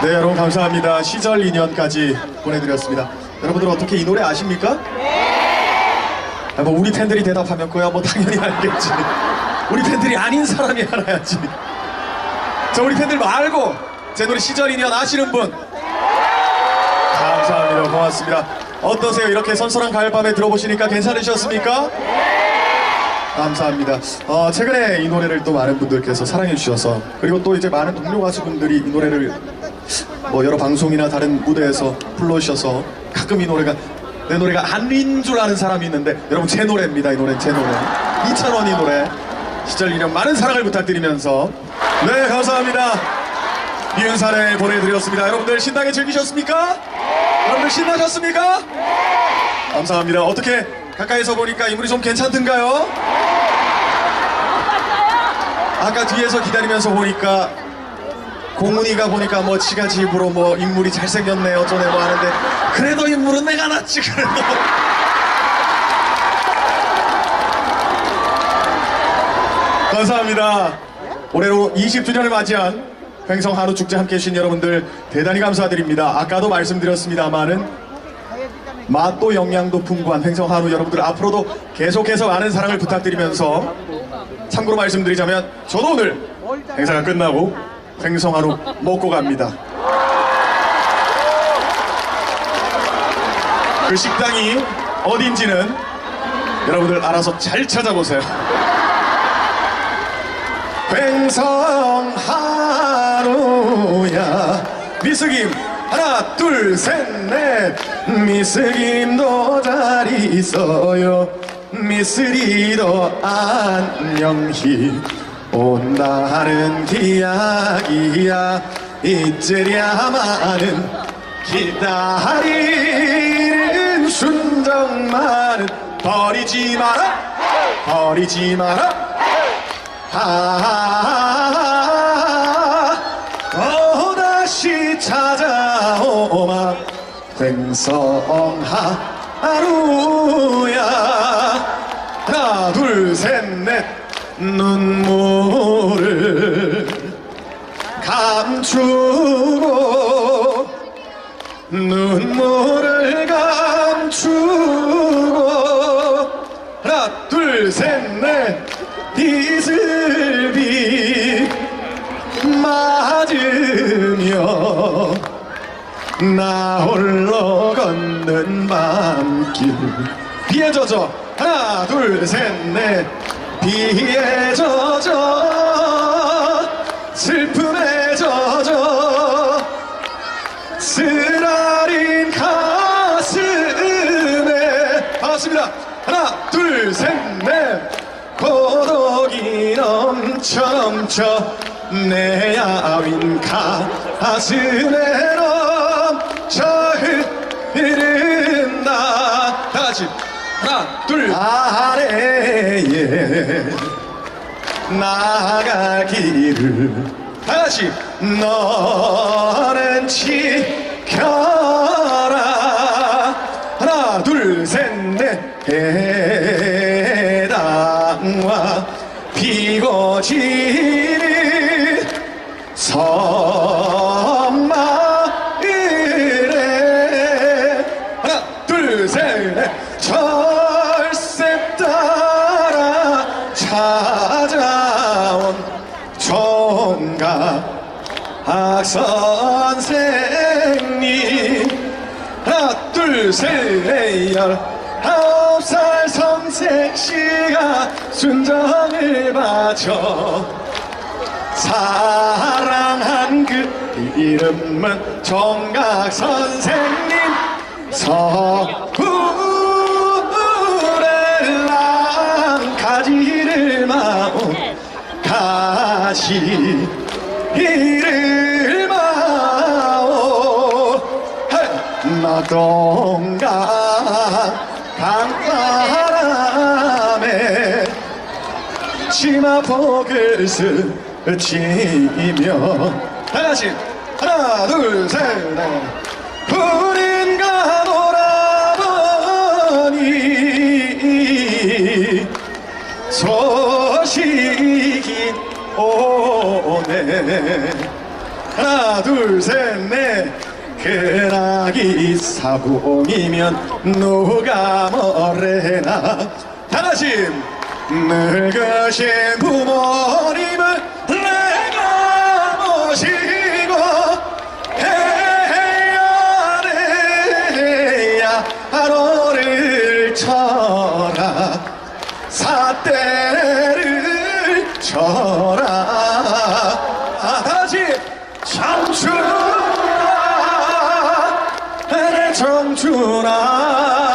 네, 여러분 감사합니다. 시절 인연까지 보내드렸습니다. 여러분들 어떻게 이 노래 아십니까? 아, 뭐 우리 팬들이 대답하면 그야 뭐 당연히 알겠지. 우리 팬들이 아닌 사람이 알아야지. 저 우리 팬들 말고 제 노래 시절 인연 아시는 분? 감사합니다. 고맙습니다. 어떠세요? 이렇게 선선한 가을밤에 들어보시니까 괜찮으셨습니까? 감사합니다. 어, 최근에 이 노래를 또 많은 분들께서 사랑해 주셔서 그리고 또 이제 많은 동료 가수분들이 이 노래를 뭐 여러 방송이나 다른 무대에서 불러주셔서 가끔 이 노래가 내 노래가 아닌 줄 아는 사람이 있는데 여러분 제 노래입니다. 이 노래 제 노래. 이찬원이 노래 시절 인연 많은 사랑을 부탁드리면서 네 감사합니다. 이은산에 보내드렸습니다. 여러분들 신나게 즐기셨습니까? 여러분들 신나셨습니까? 감사합니다. 어떻게 가까이서 보니까 인물이 좀 괜찮던가요? 아까 뒤에서 기다리면서 보니까 공훈이가 보니까 뭐 지가 집으로 뭐 인물이 잘생겼네 어쩌네 뭐 하는데 그래도 인물은 내가 낫지 그래도. 감사합니다. 올해로 20주년을 맞이한 횡성 한우 축제 함께 해주신 여러분들 대단히 감사드립니다. 아까도 말씀드렸습니다만은 맛도 영양도 풍부한 횡성 한우 여러분들 앞으로도 계속해서 많은 사랑을 부탁드리면서 참고로 말씀드리자면 저도 오늘 행사가 끝나고 횡성 한우 먹고 갑니다. 그 식당이 어딘지는 여러분들 알아서 잘 찾아보세요. 횡성 한우야 미스김 하나 둘 셋 넷 미스김도 잘 있어요 미스리도 안녕히 온다는 기약이야. 이제랴마는 기다리는 순정만은 버리지 마라. 버리지 마라. 아, 또다시 찾아오마. 횡성 하루야. 하나 둘 셋 넷. 눈물 감추고 눈물을 감추고 하나 둘셋 넷. 이슬비 맞으며 나 홀로 걷는 밤길. 비에 젖어 하나 둘셋 넷. 비에 젖어 반갑습니다. 하나 둘 셋 넷. 고독이 넘쳐 넘쳐. 내 야윈 가슴에 넘쳐. 흐른다. 다 같이. 하나 둘. 아래에 나갈 길을. 다 같이. 너는 지켜라. 하나 둘셋넷 해당과 피고 지는 섬마을에 하나 둘 셋. 넷 철새 따라 찾아온 총각 선생님 하나 둘셋넷 열 아홉 살 성생씨가 순정을 바쳐 사랑한 그 이름은 총각 선생님 서울에랑 가지를 마오 가시를 마오 나동강 강 바람에 치마폭을 스치며. 다같이 하나 둘셋넷. 우린가 돌아보니 소식이 오네. 하나 둘셋넷 그나기 사공이면 누가 뭐래나. 다같이 늙으신 부모님을 내가 모시고 해야래야 하루를 쳐라. 사대를 쳐 청춘아.